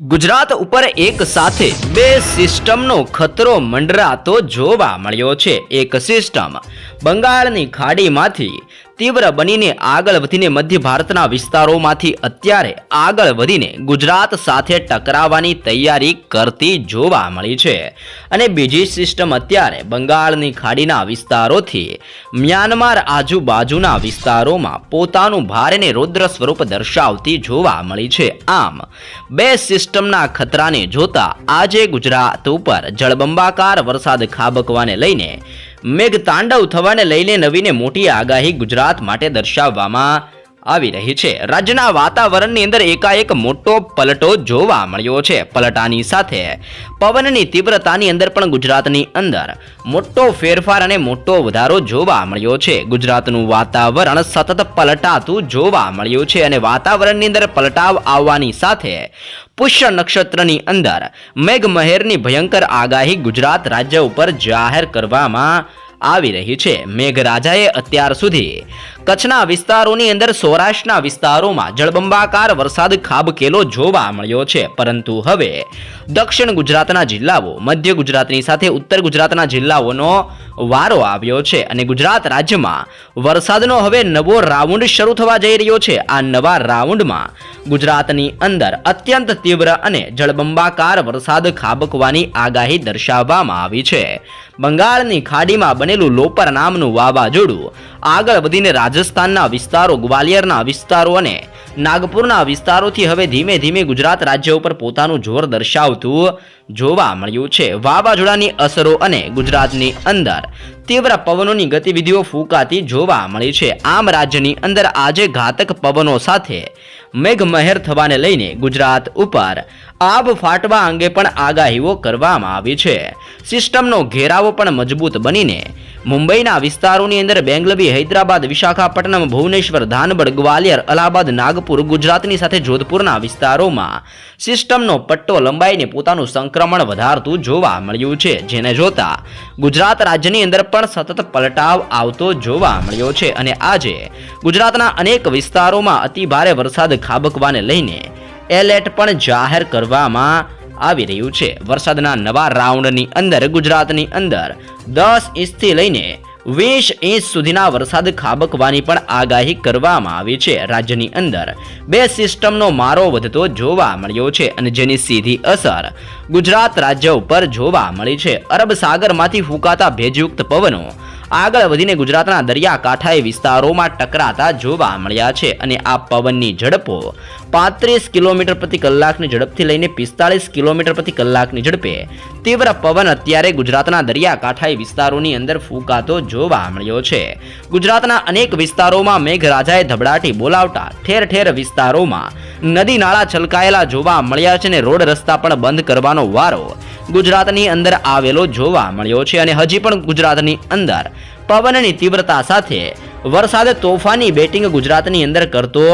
ગુજરાત ઉપર એક સાથે બે સિસ્ટમનો ખતરો મંડરાતો જોવા મળ્યો છે. એક સિસ્ટમ બંગાળની ખાડીમાંથી તીવ્ર બનીને આગળ વધીને મધ્ય ભારતના વિસ્તારોમાંથી અત્યારે આગળ વધીને ગુજરાત સાથે ટકરાવવાની તૈયારી કરતી જોવા મળી છે. અને બીજી સિસ્ટમ અત્યારે બંગાળની ખાડીના વિસ્તારોથી મ્યાનમાર આજુબાજુના વિસ્તારોમાં પોતાનું ભારેને રૌદ્ર સ્વરૂપ દર્શાવતી જોવા મળી છે. આમ, બે સિસ્ટમના ખતરાને જોતા આજે ગુજરાત ઉપર જળબંબાકાર વરસાદ ખાબકવાને લઈને મેઘ તાંડવ થવાને લઈને નવીને મોટી આગાહી ગુજરાત માટે દર્શાવવામાં આવી રહી છે. રાજ્યના વાતાવરણની અંદર એકાએક મોટો પલટો જોવા મળ્યો છે. પલટાની સાથે પવનની તીવ્રતાની અંદર પણ ગુજરાતની અંદર મોટો ફેરફાર અને મોટો વધારો જોવા મળ્યો છે. ગુજરાતનું વાતાવરણ સતત પલટાતું જોવા મળ્યું છે અને વાતાવરણની અંદર પલટાવ આવવાની સાથે પુષ્ય નક્ષત્રની અંદર મેઘમહેરની ભયંકર આગાહી ગુજરાત રાજ્ય ઉપર જાહેર કરવામાં આવી રહી છે. મેઘરાજાએ અત્યાર સુધી કચ્છના વિસ્તારોની અંદર સૌરાષ્ટ્રના વિસ્તારોમાં જળબંબાકાર વરસાદ ખાબકેલો જોવા મળ્યો છે. પરંતુ હવે દક્ષિણ ગુજરાતના જિલ્લાઓ, મધ્ય ગુજરાતની સાથે ઉત્તર ગુજરાતના જિલ્લાઓનો વારો આવ્યો છે અને ગુજરાત રાજ્યમાં વરસાદનો હવે નવો રાઉન્ડ શરૂ થવા જઈ રહ્યો છે. આ નવા રાઉન્ડમાં ગુજરાતની અંદર અત્યંત તીવ્ર અને જળબંબાકાર વરસાદ ખાબકવાની આગાહી દર્શાવવામાં આવી છે. બંગાળની ખાડીમાં બનેલું લોપર વાવાઝોડું. આગળ વધીને રાજસ્થાનના વિસ્તારો, ગ્વાલિયરના વિસ્તારો અને નાગપુરના વિસ્તારોથી હવે ધીમે ધીમે ગુજરાત રાજ્ય ઉપર પોતાનું જોર દર્શાવતું જોવા મળ્યું છે. વાવાઝોડાની અસરો અને ગુજરાતની અંદર તીવ્ર પવનોની ગતિવિધિઓ ફૂંકાતી જોવા મળી છે. આમ રાજ્યની અંદર આજે ઘાતક પવનો સાથે મેઘમહેર થવાને લઈને ગુજરાત ઉપર આબ ફાટવા અંગે પણ આગાહીઓ કરવામાં આવી છે. સિસ્ટમનો ઘેરાવો પણ મજબૂત બનીને મુંબઈના વિસ્તારોની અંદર બેંગલવી હૈદરાબાદ, વિશાખાપટ્ટનમ, ભુવનેશ્વર ધાનબડ ગ્વાલિયર, અલ્હાબાદ, નાગપુર, ગુજરાતની સાથે જોધપુરના વિસ્તારોમાં સિસ્ટમનો પટ્ટો લંબાઈને પોતાનું સંક્રમણ વધારતું જોવા મળ્યું છે. જેને જોતા ગુજરાત રાજ્યની અંદર પણ સતત પલટાવ આવતો જોવા મળ્યો છે. અને આજે ગુજરાતના અનેક વિસ્તારોમાં અતિભારે વરસાદ ખાબકવાને લઈને એલર્ટ પણ જાહેર કરવામાં આવી રહ્યું છે. વરસાદના નવા રાઉન્ડની અંદર, ગુજરાતની અંદર દસ ઇંચથી લઈને વીસ ઇંચ સુધીના વરસાદ ખાબકવાની પણ આગાહી કરવામાં આવી છે. રાજ્યની અંદર બે સિસ્ટમનો મારો વધતો જોવા મળ્યો છે અને જેની સીધી અસર ગુજરાત રાજ્ય ઉપર જોવા મળી છે. અરબ સાગરમાંથી ફૂંકાતા ભેજયુક્ત પવનો આગળ વધીને ગુજરાતના દરિયાકાંઠાએ વિસ્તારોમાં ટકરાતા જોવા મળ્યા છે અને આ પવનની ઝડપો પાંત્રીસ કિલોમીટર પ્રતિ કલાકની ઝડપથી લઈને પિસ્તાળીસ કિલોમીટર પ્રતિ કલાકની ઝડપે તીવ્ર પવન અત્યારે ગુજરાતના દરિયાકાંઠાએ વિસ્તારોની અંદર ફૂંકાતો જોવા મળ્યો છે. ગુજરાતના અનેક વિસ્તારોમાં મેઘરાજાએ ધબડાટી બોલાવતા ઠેર ઠેર વિસ્તારોમાં નદી નાળા છલકાયેલા જોવા મળ્યા છે અને રોડ રસ્તા પણ બંધ કરવાનો વારો ગુજરાતની અંદર આવેલો જોવા મળ્યો છે અને હજી પણ ગુજરાતની અંદર પવનની તીવ્રતા સાથે વરસાદ તોફાની બેટિંગ ગુજરાતની અંદર કરતો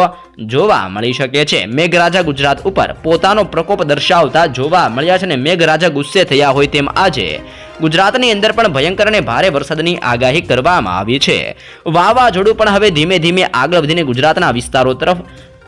જોવા મળી શકે છે. મેઘરાજા ગુજરાત ઉપર પોતાનો પ્રકોપ દર્શાવતા જોવા મળ્યા છે અને મેઘરાજા ગુસ્સે થયા હોય તેમ આજે ગુજરાતની અંદર પણ ભયંકર અને ભારે વરસાદની આગાહી કરવામાં આવી છે. વાવાઝોડું પણ હવે ધીમે ધીમે આગળ વધીને ગુજરાતના વિસ્તારો તરફ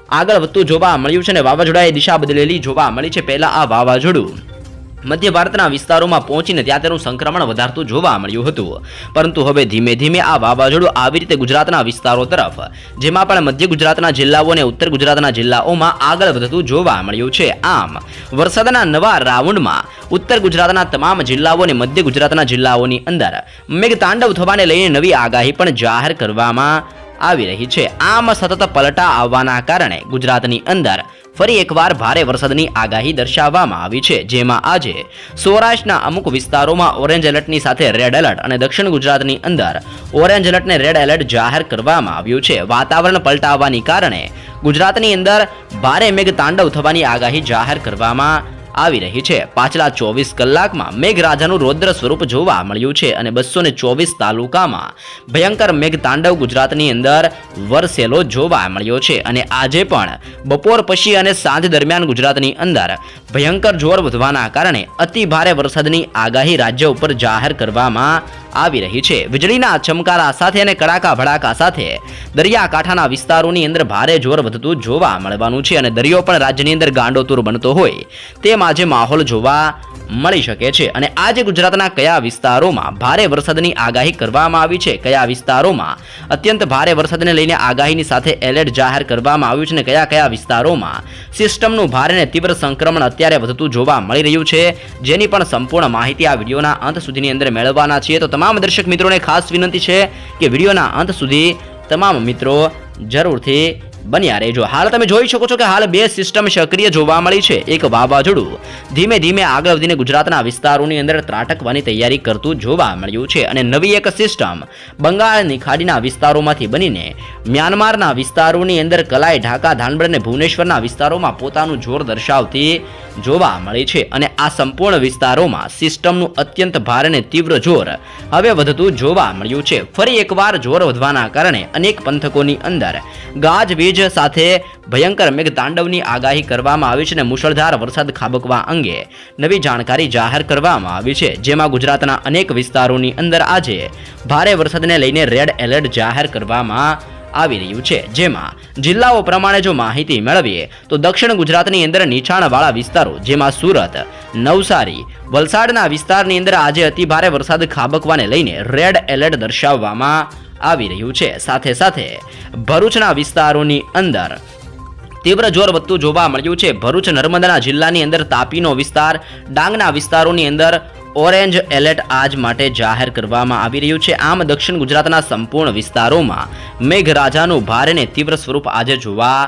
આગળ વધતું જોવા મળ્યું છે અને વાવાઝોડાએ દિશા બદલેલી જોવા મળી છે. પહેલાં આ વાવાઝોડું મધ્ય ભારતના વિસ્તારોમાં પહોંચીને ત્યાં તેનું સંક્રમણ વધારતું જોવા મળ્યું હતું. પરંતુ હવે ધીમે ધીમે આ વાવાઝોડું આવી રીતે ગુજરાતના વિસ્તારો તરફ, જેમાં પણ મધ્ય ગુજરાતના જિલ્લાઓ અને ઉત્તર ગુજરાતના જિલ્લાઓમાં આગળ વધતું જોવા મળ્યું છે. આમ, વરસાદના નવા રાઉન્ડમાં ઉત્તર ગુજરાતના તમામ જિલ્લાઓ અને મધ્ય ગુજરાતના જિલ્લાઓની અંદર મેઘતાંડવ થવાને લઈને નવી આગાહી પણ જાહેર કરવામાં આવી રહી છે. આમ સતત પલટા આવવાના કારણે ગુજરાતની અંદર ફરી એકવાર ભારે વરસાદની આગાહી દર્શાવવામાં આવી છે, જેમાં આજે સૌરાષ્ટ્રના અમુક વિસ્તારોમાં ઓરેન્જ એલર્ટની સાથે રેડ એલર્ટ અને દક્ષિણ ગુજરાતની અંદર ઓરેન્જ એલર્ટને રેડ એલર્ટ જાહેર કરવામાં આવ્યું છે. વાતાવરણ પલટાવવાની કારણે ગુજરાતની અંદર ભારે મેઘ તાંડવ થવાની આગાહી જાહેર કરવામાં આવી રહી છે. પાછલા ચોવીસ કલાકમાં મેઘરાજાનું રૌદ્ર સ્વરૂપ જોવા મળ્યું છે અને બસો ચોવીસ તાલુકામાં ભયંકર મેઘ તાંડવ ગુજરાતની અંદર વરસેલો જોવા મળ્યો છે. અને આજે પણ બપોર પછી અને સાંજ દરમિયાન ગુજરાતની અંદર ભયંકર જોર વધવાના કારણે અતિ ભારે વરસાદની આગાહી રાજ્ય ઉપર જાહેર કરવામાં આવી રહી છે. વીજળીના ચમકારા સાથે અને કડાકા ભડાકા સાથે દરિયાકાંઠાના વિસ્તારોની અંદર ભારે જોર વધતું જોવા મળવાનું છે અને દરિયો પણ રાજ્યની અંદર ગાંડોતુર બનતો હોય તેમ આજે માહોલ જોવા મળી શકે છે. અને આજે ગુજરાતના કયા વિસ્તારોમાં ભારે વરસાદની આગાહી કરવામાં આવી છે? કયા વિસ્તારોમાં અત્યંત ભારે વરસાદને લઈને આગાહીની સાથે એલર્ટ જાહેર કરવામાં આવ્યું છે અને કયા કયા વિસ્તારોમાં સિસ્ટમનું ભારે અને તીવ્ર સંક્રમણ અત્યારે વધતું જોવા મળી રહ્યું છે? જેની પણ સંપૂર્ણ માહિતી આ વિડીયોના અંત સુધીની અંદર મેળવવાના છીએ. તો તમામ દર્શક મિત્રોને ખાસ વિનંતી છે કે વિડીયોના અંત સુધી તમામ મિત્રો જરૂરથી બન્યા રહેજો. હાલ તમે જોઈ શકો છો કે હાલ બે સિસ્ટમ સક્રિય જોવા મળી છે. એક વાવાઝોડું ધીમે ધીમે આગળ વધીને ગુજરાતના વિસ્તારોની અંદર ત્રાટકવાની તૈયારી કરતું જોવા મળ્યું છે અને નવી એક સિસ્ટમ બંગાળની ખાડીના વિસ્તારોમાંથી બનીને મ્યાનમારના વિસ્તારોની અંદર કલાઈ, ઢાકા ધાનબડ અને ભુવનેશ્વરના વિસ્તારોમાં પોતાનું જોર દર્શાવતી જોવા મળે છે અને આ સંપૂર્ણ વિસ્તારોમાં સિસ્ટમનું અત્યંત ભારે અને તીવ્ર જોર હવે વધતું જોવા મળ્યું છે. ફરી એકવાર જોર વધવાના કારણે અનેક પંથકોની અંદર ગાજવીજ સાથે ભયંકર મેઘતાંડવની આગાહી કરવામાં આવી છે અને મુશળધાર વરસાદ ખાબકવા અંગે નવી જાણકારી જાહેર કરવામાં આવી છે. જેમાં ગુજરાતના અનેક વિસ્તારોની અંદર આજે ભારે વરસાદને લઈને રેડ એલર્ટ જાહેર કરવામાં આવી રહ્યું છે. જેમાં જિલ્લાઓ પ્રમાણે જો માહિતી મેળવીએ, તો દક્ષિણ ગુજરાતની અંદર નીચાણવાળા વિસ્તારો જેમાં સુરત, નવસારી, વલસાડના વિસ્તારની અંદર આજે અતિભારે વરસાદ ખાબકવાને લઈને રેડ એલર્ટ દર્શાવવામાં આવી રહ્યું છે. સાથે સાથે ભરૂચના વિસ્તારોની અંદર તીવ્ર જોર વધતું જોવા મળ્યું છે. ભરૂચ નર્મદાના જિલ્લાની અંદર તાપીનો વિસ્તાર, ડાંગના વિસ્તારોની અંદર ઓરેન્જ એલર્ટ આજ માટે જાહેર કરવામાં આવી રહ્યું છે. આમ દક્ષિણ ગુજરાતના સંપૂર્ણ વિસ્તારોમાં મેઘરાજાનું ભારે ને તીવ્ર સ્વરૂપ આજે જોવા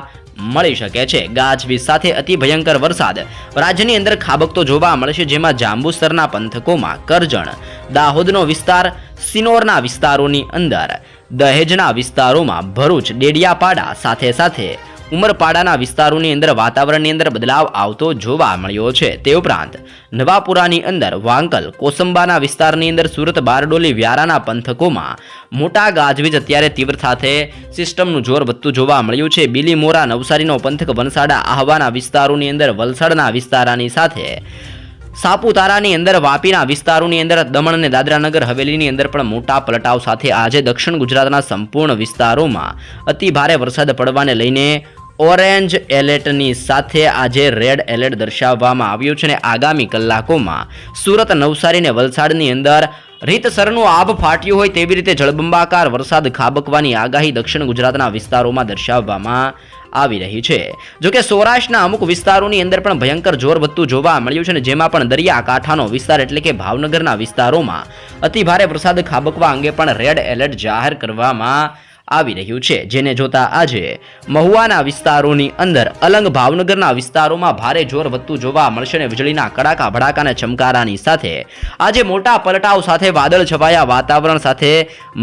મળી શકે છે. ગાજવીજ સાથે અતિ ભયંકર વરસાદ રાજ્યની અંદર ખાબકતો જોવા મળશે જેમાં જાંબુસરના પંથકોમાં કરજણ, દાહોદનો વિસ્તાર, સિનોરના વિસ્તારોની અંદર, દહેજના વિસ્તારોમાં ભરૂચ, ડેડિયાપાડા સાથે સાથે ઉમરપાડાના વિસ્તારોની અંદર વાતાવરણની અંદર બદલાવ આવતો જોવા મળ્યો છે. તે ઉપરાંત નવાપુરાની અંદર વાંકલ, કોસંબાના વિસ્તારની અંદર સુરત, બારડોલી, વ્યારાના પંથકોમાં મોટા ગાજવીજ અત્યારે તીવ્ર સાથે સિસ્ટમનું જોર વધતું જોવા મળ્યું છે. બિલીમોરા, નવસારીનો પંથક વનસાડા આહવાના વિસ્તારોની અંદર વલસાડના વિસ્તારાની સાથે સાપુતારાની અંદર, વાપીના વિસ્તારોની અંદર, દમણ અને દાદરાનગર હવેલીની અંદર પણ મોટા પલટાવ સાથે આજે દક્ષિણ ગુજરાતના સંપૂર્ણ વિસ્તારોમાં અતિ ભારે વરસાદ પડવાને લઈને ઓરેન્જ એલર્ટની સાથે આજે રેડ એલર્ટ દર્શાવવામાં આવ્યું છે અને આગામી કલાકોમાં સુરત, નવસારી અને વલસાડની અંદર રીતસરનું આભ ફાટ્યું હોય તેવી રીતે જળબંબાકાર વરસાદ ખાબકવાની આગાહી દક્ષિણ ગુજરાતના વિસ્તારોમાં દર્શાવવામાં આવી રહી છે. જોકે સૌરાષ્ટ્રના અમુક વિસ્તારોની અંદર પણ ભયંકર જોર વધતું જોવા મળ્યું છે અને જેમાં પણ દરિયાકાંઠાનો વિસ્તાર એટલે કે ભાવનગરના વિસ્તારોમાં અતિભારે વરસાદ ખાબકવા અંગે પણ રેડ એલર્ટ જાહેર કરવામાં આવી રહ્યું છે. જેને જોતા આજે મહુવાના વિસ્તારોની અંદર અલંગ ભાવનગરના વિસ્તારોમાં ભારે જોર વધતું જોવા મળશે અને વીજળીના કડાકા ભડાકાના ચમકારાની સાથે આજે મોટા પલટાવ સાથે વાદળ છવાયા. વાતાવરણ સાથે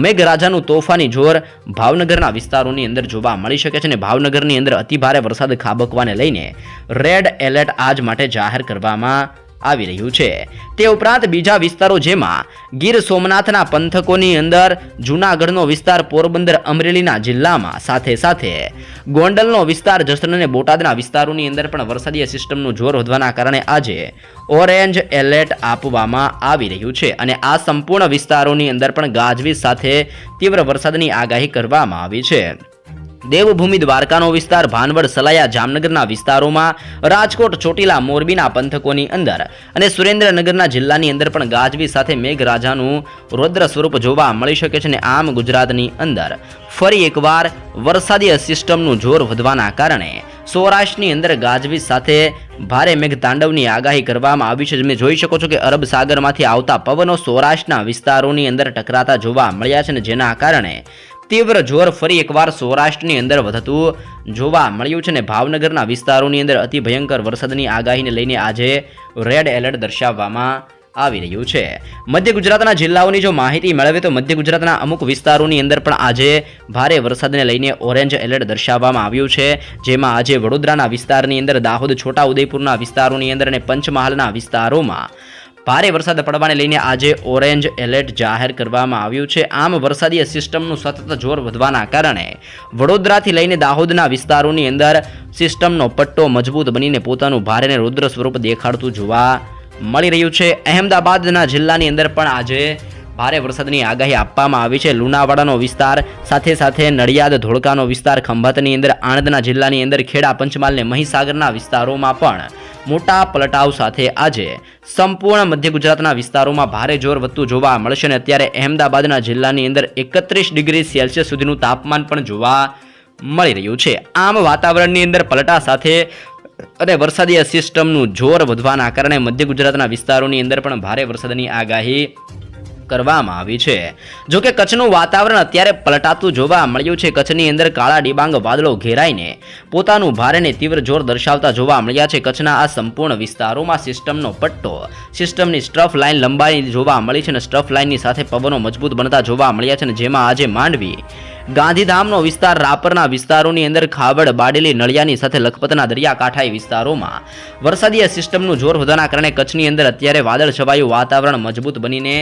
મેઘરાજાનું તોફાની જોર ભાવનગરના વિસ્તારોની અંદર જોવા મળી શકે છે અને ભાવનગરની અંદર અતિભારે વરસાદ ખાબકવાને લઈને રેડ એલર્ટ આજ માટે જાહેર કરવામાં આવી રહ્યું છે. તે ઉપરાંત બીજા વિસ્તારો જેમાં ગીર સોમનાથના પંથકોની અંદર, જૂનાગઢનો વિસ્તાર પોરબંદર અમરેલીના જિલ્લામાં સાથે સાથે ગોંડલનો વિસ્તાર જસણ અને બોટાદના વિસ્તારોની અંદર પણ વરસાદીય સિસ્ટમનું જોર વધવાના કારણે આજે ઓરેન્જ એલર્ટ આપવામાં આવી રહ્યું છે અને આ સંપૂર્ણ વિસ્તારોની અંદર પણ ગાજવીજ સાથે તીવ્ર વરસાદની આગાહી કરવામાં આવી છે. દેવભૂમિ દ્વારકાનો વિસ્તાર ભાનવડ સલાયા જામનગરના વિસ્તારોમાં, રાજકોટ ચોટીલા મોરબીના પંથકોની અંદર અને સુરેન્દ્રનગરના જિલ્લાની અંદર પણ ગાજવી સાથે મેઘરાજાનું રૌદ્ર સ્વરૂપ જોવા મળી શકે છે અને આમ ગુજરાતની અંદર. ફરી એકવાર વરસાદી સિસ્ટમનું જોર વધવાના કારણે સૌરાષ્ટ્રની અંદર ગાજવીજ સાથે ભારે મેઘતાંડવની આગાહી કરવામાં આવી છે. તમે જોઈ શકો છો કે અરબ સાગરમાંથી આવતા પવનો સૌરાષ્ટ્રના વિસ્તારોની અંદર ટકરાતા જોવા મળ્યા છે અને જેના કારણે તીવ્ર જોર ફરી એકવાર સૌરાષ્ટ્રની અંદર વધતું જોવા મળ્યું છે ને ભાવનગરના વિસ્તારોની અંદર અતિ ભયંકર વરસાદની આગાહીને લઈને આજે રેડ એલર્ટ દર્શાવવામાં આવી રહ્યું છે. મધ્ય ગુજરાતના જિલ્લાઓની જો માહિતી મેળવે તો મધ્ય ગુજરાતના અમુક વિસ્તારોની અંદર પણ આજે ભારે વરસાદને લઈને ઓરેન્જ એલર્ટ દર્શાવવામાં આવ્યું છે. જેમાં આજે વડોદરાના વિસ્તારની અંદર, દાહોદ છોટા ઉદયપુરના વિસ્તારોની અંદર અને પંચમહાલના વિસ્તારોમાં ભારે વરસાદ પડવાને લઈને આજે ઓરેન્જ એલર્ટ જાહેર કરવામાં આવ્યું છે. આમ વરસાદી સિસ્ટમનું સતત જોર વધવાના કારણે વડોદરાથી લઈને દાહોદના વિસ્તારોની અંદર સિસ્ટમનો પટ્ટો મજબૂત બનીને પોતાનું ભારેને રુદ્ર સ્વરૂપ દેખાડતું જોવા મળી રહ્યું છે. અહેમદાબાદના જિલ્લાની અંદર પણ આજે ભારે વરસાદની આગાહી આપવામાં આવી છે. લુણાવાડાનો વિસ્તાર, સાથે સાથે નડિયાદ, ધોળકાનો વિસ્તાર, ખંભાતની અંદર, આણંદના જિલ્લાની અંદર ખેડા, પંચમહાલ ને મહીસાગરના વિસ્તારોમાં પણ મોટા પલટાવ સાથે આજે સંપૂર્ણ મધ્ય ગુજરાતના વિસ્તારોમાં ભારે જોર વધતું જોવા મળશે અને અત્યારે અહેમદાબાદના જિલ્લાની અંદર એકત્રીસ ડિગ્રી સેલ્સિયસ સુધીનું તાપમાન પણ જોવા મળી રહ્યું છે. આમ વાતાવરણની અંદર પલટા સાથે અને વરસાદી સિસ્ટમનું જોર વધવાના કારણે મધ્ય ગુજરાતના વિસ્તારોની અંદર પણ ભારે વરસાદની આગાહી કરવામાં આવી છે. જોકે કચ્છનું વાતાવરણ અત્યારે પલટાતું જોવા મળ્યું છે. કચ્છની અંદર કાળા ડિબાંગ વાદળો ઘેરાઈને પોતાનું ભારે તીવ્ર જોર દર્શાવતા જોવા મળ્યા છે. કચ્છના આ સંપૂર્ણ વિસ્તારોમાં સિસ્ટમનો પટ્ટો, સિસ્ટમની સ્ટ્રફ લાઇન લંબાઈ જોવા મળી છે અને સ્ટ્રફ લાઇનની સાથે પવનો મજબૂત બનતા જોવા મળ્યા છે અને જેમાં આજે માંડવી ગાંધીધામનો વિસ્તાર રાપરના વિસ્તારોની અંદર ખાવડ બાડેલી નળિયાની સાથે લખપતના દરિયાકાંઠાઈ વિસ્તારોમાં વરસાદીય સિસ્ટમનું જોર વધવાના કારણે કચ્છની અંદર અત્યારે વાદળ છવાયું, વાતાવરણ મજબૂત બનીને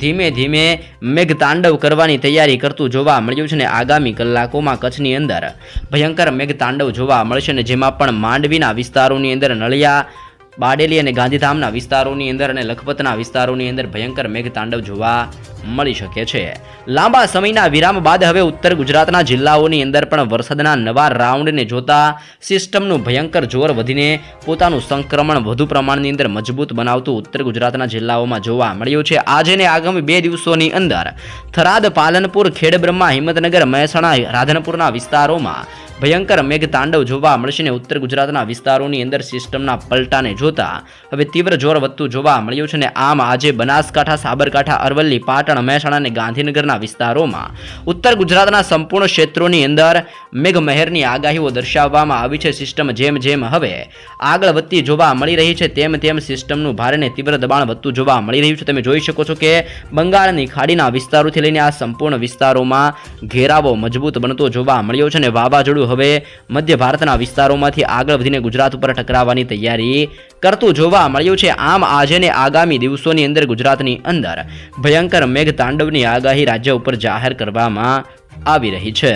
ધીમે ધીમે મેઘતાંડવ કરવાની તૈયારી કરતું જોવા મળ્યું છે અને આગામી કલાકોમાં કચ્છની અંદર ભયંકર મેઘતાંડવ જોવા મળશે અને જેમાં પણ માંડવીના વિસ્તારોની અંદર નળિયા બાડેલી અને ગાંધીધામના વિસ્તારોની અંદર અને લખપતના વિસ્તારોની અંદર ભયંકર મેઘતાંડવ જોવા મળી શકે છે. લાંબા સમયના વિરામ બાદ હવે ઉત્તર ગુજરાતના જિલ્લાઓની અંદર પણ વરસાદના નવા રાઉન્ડને જોતા સિસ્ટમનું ભયંકર જોર વધીને પોતાનું સંક્રમણ વધુ પ્રમાણની અંદર મજબૂત બનાવતું ઉત્તર ગુજરાતના જિલ્લાઓમાં જોવા મળ્યું છે. આજે ને આગામી બે દિવસોની અંદર થરાદ, પાલનપુર, ખેડબ્રહ્મા, હિંમતનગર, મહેસાણા, રાધનપુરના વિસ્તારોમાં ભયંકર મેઘતાંડવ જોવા મળશે ને ઉત્તર ગુજરાતના વિસ્તારોની અંદર સિસ્ટમના પલટાને જોતા હવે તીવ્ર જોર વધતું જોવા મળ્યું છે ને આમ આજે બનાસકાંઠા, સાબરકાંઠા, અરવલ્લી, પાટણ, મહેસાણા અને ગાંધીનગરના વિસ્તારોમાં ઉત્તર ગુજરાતના સંપૂર્ણ ક્ષેત્રોની અંદર મેઘમહેરની આગાહીઓ દર્શાવવામાં આવી છે. સિસ્ટમ જેમ જેમ હવે આગળ વધતી જોવા મળી રહી છે, તેમ તેમ સિસ્ટમનું ભારે ને તીવ્ર દબાણ વધતું જોવા મળી રહ્યું છે. તમે જોઈ શકો છો કે બંગાળની ખાડીના વિસ્તારોથી લઈને આ સંપૂર્ણ વિસ્તારોમાં ઘેરાવો મજબૂત બનતો જોવા મળ્યો છે અને વાવાઝોડું હવે મધ્ય ભારતના વિસ્તારોમાંથી આગળ વધીને ગુજરાત ઉપર ટકરાવવાની તૈયારી કરતું જોવા મળ્યું છે. આમ આજે ને આગામી દિવસોની અંદર ગુજરાતની અંદર ભયંકર મેઘ તાંડવની આગાહી રાજ્ય ઉપર જાહેર કરવામાં આવી રહી છે.